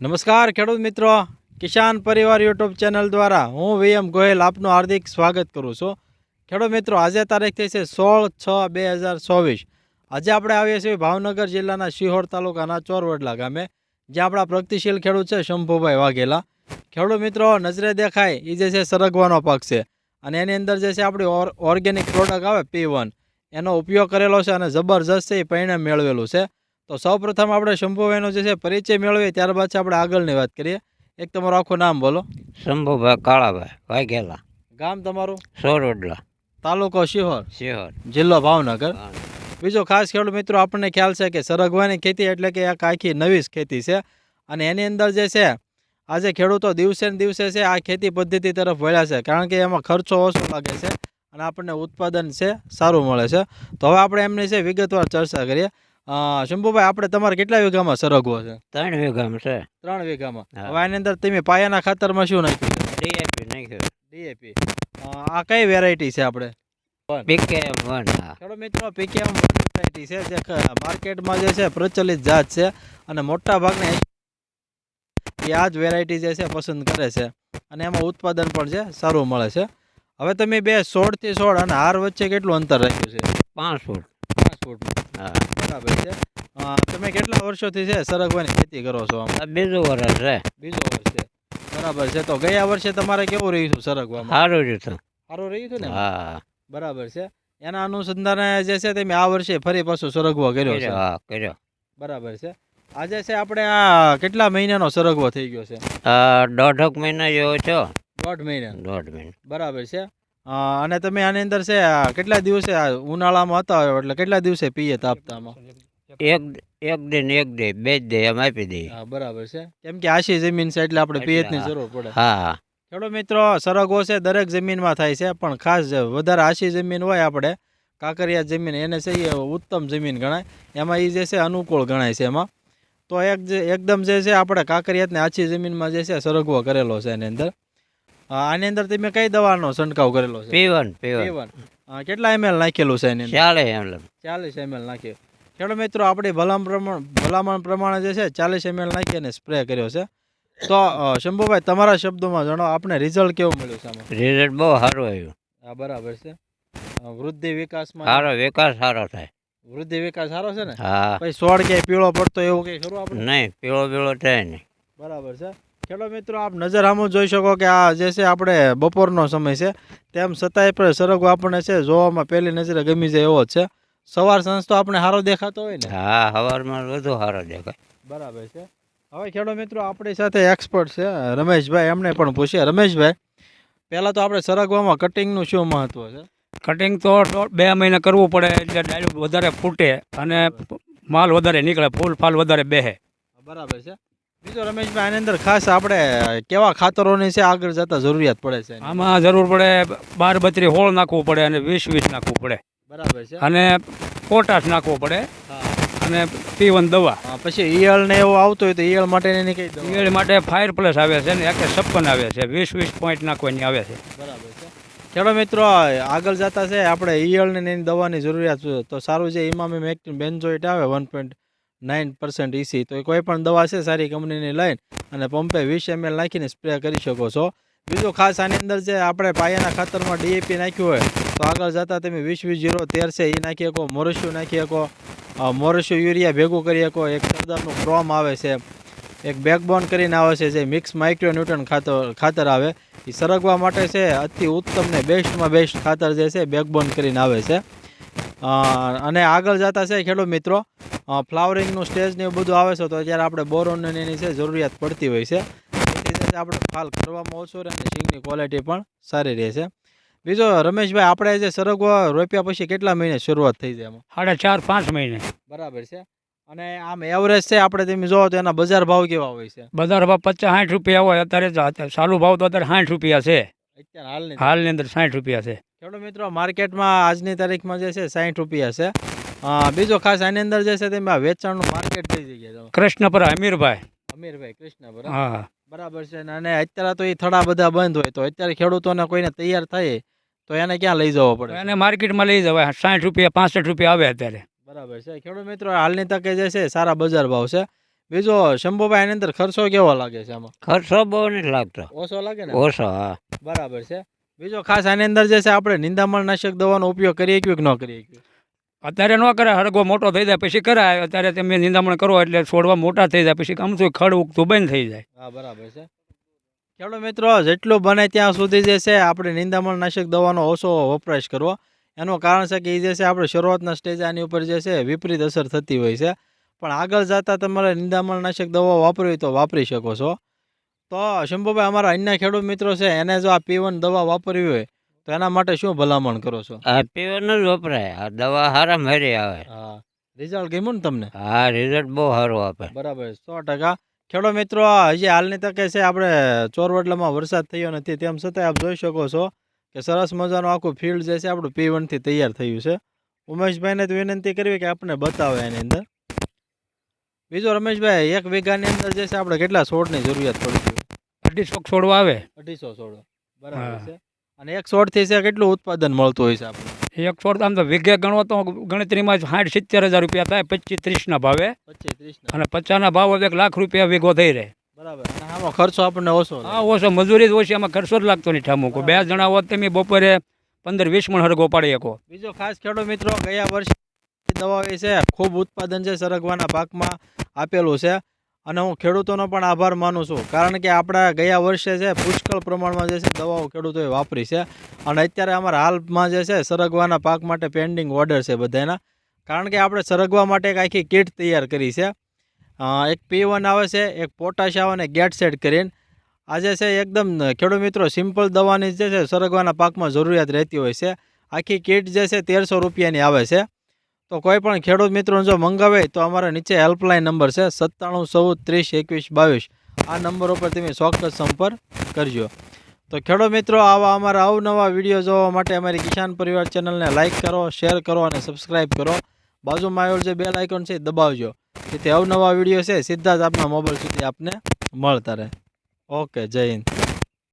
નમસ્કાર, ખેડૂત મિત્રો. કિસાન પરિવાર યુટ્યુબ ચેનલ દ્વારા હું વીએમ ગોયલ આપનું હાર્દિક સ્વાગત કરું છું. ખેડૂત મિત્રો, આજે તારીખ થઈ છે સોળ છ બે હજાર ચોવીસ. આજે આપણે આવીએ છીએ ભાવનગર જિલ્લાના શિહોર તાલુકાના ચોરવડલા ગામે, જ્યાં આપણા પ્રગતિશીલ ખેડૂત છે શંભુભાઈ વાઘેલા. ખેડૂત મિત્રો, નજરે દેખાય એ જે છે સરગવાનો પાક છે. અને એની અંદર જે છે આપણી ઓર, ઓર્ગેનિક પ્રોડક્ટ આવે પી એનો ઉપયોગ કરેલો છે અને જબરજસ્ત એ પરિણામ મેળવેલું છે. તો સૌપ્રથમ આપણે શંભુભાઈનો જે છે પરિચય મેળવીએ ત્યારબાદ છે આપણે આગળની વાત કરીએ. એક તમારું આખું નામ બોલો. શંભુભાઈ કાળાભાઈ વાઘેલા. ગામ તમારું? સોરડલા. તાલુકો શિહોર. શિહોર. જિલ્લો ભાવનગર. બીજો ખાસ ખેડૂત મિત્રો આપણને ખ્યાલ છે કે સરગવાની ખેતી એટલે કે એક આખી નવી ખેતી છે. અને એની અંદર જે છે આજે ખેડૂતો દિવસે ને દિવસે છે આ ખેતી પદ્ધતિ તરફ વળ્યા છે. કારણ કે એમાં ખર્ચો ઓછો લાગે છે અને આપણને ઉત્પાદન છે સારું મળે છે. તો હવે આપણે એમની છે વિગતવાર ચર્ચા કરીએ. અ, શંભુભાઈ આપણે તમારે કેટલા વીઘામાં સરગવો છે? ત્રણ વીઘામાં છે. ત્રણ વીઘામાં? હા. હવે આની અંદર તમે પાયાના ખાતરમાં શું નાખ્યું? ડીએપી નાખ્યું. ડીએપી. આ કઈ વેરાયટી છે આપણે? PKM one. હા. મિત્રો પીકેએમ વેરાયટી છે. જે માર્કેટમાં જે છે પ્રચલિત જાત છે અને મોટા ભાગને એ આ જ વેરાયટી જે છે પસંદ કરે છે. અને એમાં ઉત્પાદન પણ છે સારું મળે છે. હવે તમે બે સોળથી સોળ અને હાર વચ્ચે કેટલું અંતર રાખ્યું છે? પાંચ ફૂટ. પાંચ ફૂટ હા બરાબર છે. તમે કેટલા વર્ષોથી છે સરગવાની ખેતી કરો છો આમ? બીજું વર્ષ છે. બીજો વર્ષ છે. બરાબર છે. તો ગયા વર્ષે તમારે કેવું રહ્યું હતું સરગવામાં? સારું રહ્યું સારું રહ્યું હતું ને? હા. બરાબર છે. એના અનુસંધાને જે છે તમે આ વર્ષે ફરી પાછું સરગવો કર્યો છે. હા કર્યો. બરાબર છે. આજે છે આપણે આ કેટલા મહિનાનો સરગવો થઈ ગયો છે? દોઢક મહિના જેવો છો દોઢ મહિના. દોઢ મહિના. બરાબર છે. અને તમે આની અંદર છે આ કેટલા દિવસે ઉનાળામાં હતા એટલે કેટલા દિવસે પીએ તાપતામાં એક એક ને એક દે બે જ દે એમ આપી દઈએ. હા બરાબર છે. કેમ કે આશી જમીન છે એટલે આપણે પિયતની જરૂર પડે. હા. ખેડૂત મિત્રો સરગવો છે દરેક જમીનમાં થાય છે પણ ખાસ જે વધારે આશી જમીન હોય આપણે કાંકરિયા જમીન એને છે એ ઉત્તમ જમીન ગણાય. એમાં એ જે છે અનુકૂળ ગણાય છે એમાં. તો એક જે એકદમ જે છે આપણે કાંકરિયાતને આછી જમીનમાં જે છે સરગવો કરેલો છે એની અંદર. આની અંદર તમે કઈ દવાનો છંટકાવ કરેલો છે? પીવન પીવન. P1. અ, કેટલા એમએલ નાખેલું છે એની ચાલીસ એમએલ એમ ચાલીસ એમએલ નાખ્યું ખેડૂત મિત્રો આપણી ભલામણ પ્રમાણ ભલામણ પ્રમાણે જે છે ચાલીસ એમએલ નાખી અને સ્પ્રે કર્યો છે. તો શંભુભાઈ તમારા શબ્દોમાં જણાવો આપણે રિઝલ્ટ કેવું મળ્યું છે રિઝલ્ટ બહુ સારું આવ્યું. હા બરાબર છે. વૃદ્ધિ વિકાસમાં સારો વિકાસ સારો થાય. વૃદ્ધિ વિકાસ સારો છે ને? હા. પછી સોળ ક્યાંય પીળો પડતો એવું કઈ ખરું આપણે? નહીં પીળો પીળો થાય નહીં. બરાબર છે. ખેડૂત મિત્રો આપ નજર આમ જોઈ શકો કે આ જે છે આપણે બપોરનો સમય છે. તેમ છતાંય પણ સરગો આપણને છે જોવામાં પહેલી નજરે ગમી જાય એવો જ છે. સવાર સાંજ તો આપણે સારો દેખાતો હોય ને? હા સવારમાં વધુ સારો દેખાય. બરાબર છે. હવે ખેડો મિત્રો આપણી સાથે એક્સપર્ટ છે રમેશભાઈ એમને પણ પૂછીએ. રમેશભાઈ પહેલાં તો આપણે સરગવામાં કટિંગનું શું મહત્વ છે? કટિંગ તો બે મહિને કરવું પડે એટલે ડાયરેક્ટ વધારે ફૂટે અને માલ વધારે નીકળે ફૂલ ફાલ વધારે બેહે. બરાબર છે. બીજો રમેશભાઈ આની અંદર ખાસ આપણે કેવા ખાતરોની છે આગળ જતા જરૂરિયાત પડે છે આમાં જરૂર પડે બાર બત્રી હોળ નાખવું પડે અને વીસ વીસ નાખવું પડે. બરાબર છે. અને પોટાશ નાખવો પડે અને પીવન દવા. પછી ઈયળ ને એવું આવતું હોય તો ઈયળ માટેની કઈ ઈયળ માટે ફાયર પ્લસ આવે છે ને એકે છપ્પન આવે છે વીસ વીસ પોઈન્ટ નાખવાની આવે છે. બરાબર છે. ખેડૂત મિત્રો આગળ જતા છે આપણે ઈયળને ને એની દવાની જરૂરિયાત. તો સારું છે ઇમામી મેક્ટિન બેન્ઝોઇટ આવે one point nine percent EC તો કોઈ પણ દવા છે સારી કંપનીની લઈને અને પંપે વીસ એમએલ નાખીને સ્પ્રે કરી શકો છો. બીજું ખાસ આની અંદર જે આપણે પાયાના ખાતરમાં ડીએપી નાખ્યું હોય, તો આગળ જતાં તમે વીસ વીસ જીરો તેર છે એ નાખી શકો, મોરસ્યુ નાખી શકો મોરસ્યુ યુરિયા ભેગું કરી શકો, એક સરદારનું ક્રોમ આવે છે, એક બેકબોન કરીને આવે છે, જે મિક્સ માઇક્રો ન્યૂટન ખાતર ખાતર આવે. એ સરગવા માટે છે અતિ ઉત્તમ ને બેસ્ટમાં બેસ્ટ ખાતર જે છે બેકબોન કરીને આવે છે. અને આગળ જતા છે ખેડૂત મિત્રો ફ્લાવરિંગનું સ્ટેજ ને એવું બધું આવે છે તો અત્યારે આપણે બોરોન એની છે જરૂરિયાત પડતી હોય છે. આપણે ફાલ કરવામાં ઓછો રહે અને સિંગની ક્વોલિટી પણ સારી રહે છે. બીજો રમેશભાઈ આપણે જે સરગવા રોપ્યા પછી કેટલા મહિને શરૂઆત થઈ જાય સાડા ચાર પાંચ મહિને. બરાબર છે. અને આમ એવરેજ છે આપણે તમે જોવો તો એના બજાર ભાવ કેવા હોય છે? બજાર ભાવ પચાસ સાઠ રૂપિયા હોય અત્યારે ચાલુ ભાવ તો અત્યારે સાઠ રૂપિયા છે. હાલની હાલની અંદર સાઠ રૂપિયા છે. ખેડૂત મિત્રો માર્કેટમાં આજની તારીખમાં જે છે સાઠ રૂપિયા છે. અ, બીજો ખાસ આની અંદર જે છે તેમાં વેચાણનું માર્કેટ કઈ જગ્યાએ છે કૃષ્ણપુર અમીરભાઈ. અમીરભાઈ કૃષ્ણપુરા. હા. બરાબર છે ને અને અત્યારે તો એ થડા બધા બંધ હોય તો અત્યારે ખેડૂતોને કોઈને તૈયાર થાય તો એને ક્યાં લઈ જવો પડે? એને માર્કેટમાં લઈ જવાય સાઠ રૂપિયા પાસઠ રૂપિયા આવે અત્યારે. બરાબર છે. ખેડૂત મિત્રો હાલની તકે જે છે સારા બજાર ભાવ છે. બીજો શંભુભાઈ એની અંદર ખર્ચો કેવો લાગે છે આમાં? ખર્ચો બહુ નથી લાગતો. ઓછો લાગે ને? ઓછો હા. બરાબર છે. બીજો ખાસ આની અંદર જે છે આપણે નિંદામણ નાશક દવાનો ઉપયોગ કરી શકીએ કે ન કરી શકીએ અત્યારે ન કરે, હરગો મોટો થઈ જાય, પછી કરાય. અત્યારે તમે નિંદામણ કરો એટલે છોડવા મોટા થઈ જાય, પછી ગમતું ખડ ઉગતું બંધ થઈ જાય. હા, બરાબર છે. ખેડૂત મિત્રો, જેટલું બને ત્યાં સુધી જે છે, આપણે નિંદામણ નાશક દવાનો ઓછો વપરાશ કરવો. એનું કારણ છે કે એ જે છે, આપણે શરૂઆતના સ્ટેજ આની ઉપર જે છે, વિપરીત અસર થતી હોય છે. પણ આગળ જતાં તમારે નિંદામણ નાશક દવા વાપરવી તો વાપરી શકો છો. તો શંભુભાઈ, અમારા અન્ય ખેડૂત મિત્રો છે, એને જો આ પીવન દવા વાપરવી હોય તો એના માટે શું ભલામણ કરો છો? આ પીવાનું જ વપરાય. આ દવા હારા મારી આવે. હા. રિઝલ્ટ ગમ્યું ને તમને? હા રિઝલ્ટ બહુ સારું આપે. બરાબર. સો ટકા. ખેડો મિત્રો હજી હાલની તકે છે આપણે ચોરવડલામાં વરસાદ થયો નથી. તેમ છતાં આપ જોઈ શકો છો કે સરસ મજાનું આખું ફિલ્ડ જે છે આપણું પી વનથી તૈયાર થયું છે. ઉમેશભાઈને તો વિનંતી કરવી કે આપણે બતાવે એની અંદર. બીજો રમેશભાઈ એક વીઘાની અંદર જે છે આપણે કેટલા છોડની જરૂરિયાત પડી છે અઢીસો છોડવા આવે. અઢીસો છોડ. બરાબર છે. અને એક છોડથી છે કેટલું ઉત્પાદન મળતું હોય છે આપણે? એક છોડ આમ તો વીઘે ગણો તો ગણતરીમાં સાઠ સિત્તેર હજાર રૂપિયા થાય પચીસ ત્રીસના ભાવે. અને પચાસના ભાવ એક લાખ રૂપિયા વીઘો થઈ રહે. બરાબર. આમાં ખર્ચો આપણને ઓછો હા ઓછો. મજૂરી જ ઓછી આમાં ખર્ચો જ લાગતો નહીં ઠામુકો બે જણા હોત તમે બપોરે પંદર વીસ મણ હરગો પાડી શકો. બીજો ખાસ ખેડૂત મિત્રો ગયા વર્ષે દવા છે ખૂબ ઉત્પાદન છે સરગવાના પાકમાં આપેલું છે. અને હું ખેડૂતોનો પણ આભાર માનું છું. કારણ કે આપણા ગયા વર્ષે છે, પુષ્કળ પ્રમાણમાં જે છે, દવાઓ ખેડૂતોએ વાપરી છે. અને અત્યારે અમારા હાલમાં જે છે, સરગવાના પાક માટે પેન્ડિંગ ઓર્ડર છે બધાના. કારણ કે આપણે સરગવા માટે એક આખી કીટ તૈયાર કરી છે. એક પી વન આવે છે, એક પોટાશ આવે અને ગેટ સેટ કરીને. આજે છે, એકદમ ખેડૂત મિત્રો સિમ્પલ દવાની જે છે, સરગવાના પાકમાં જરૂરિયાત રહેતી હોય છે. આખી કીટ જે છે, તેરસો રૂપિયાની આવે છે. તો કોઈ પણ ખેડૂત મિત્રો જો મંગાવે તો અમારા નીચે હેલ્પલાઇન નંબર છે સત્તાણું ચૌદ ત્રીસ એકવીસ બાવીસ. આ નંબર ઉપર તમે ચોક્કસ સંપર્ક કરજો. તો ખેડૂત મિત્રો, આવા અમારા અવનવા વીડિયો જોવા માટે અમારી કિસાન પરિવાર ચેનલને લાઇક કરો શેર કરો અને સબસ્ક્રાઇબ કરો. બાજુમાં આવેલ જે બેલ આઇકોન છે દબાવજો. જેથી અવનવા વીડિયો છે સીધા જ આપના મોબાઈલ સુધી આપને મળતા રહે. ઓકે જય હિન્દ.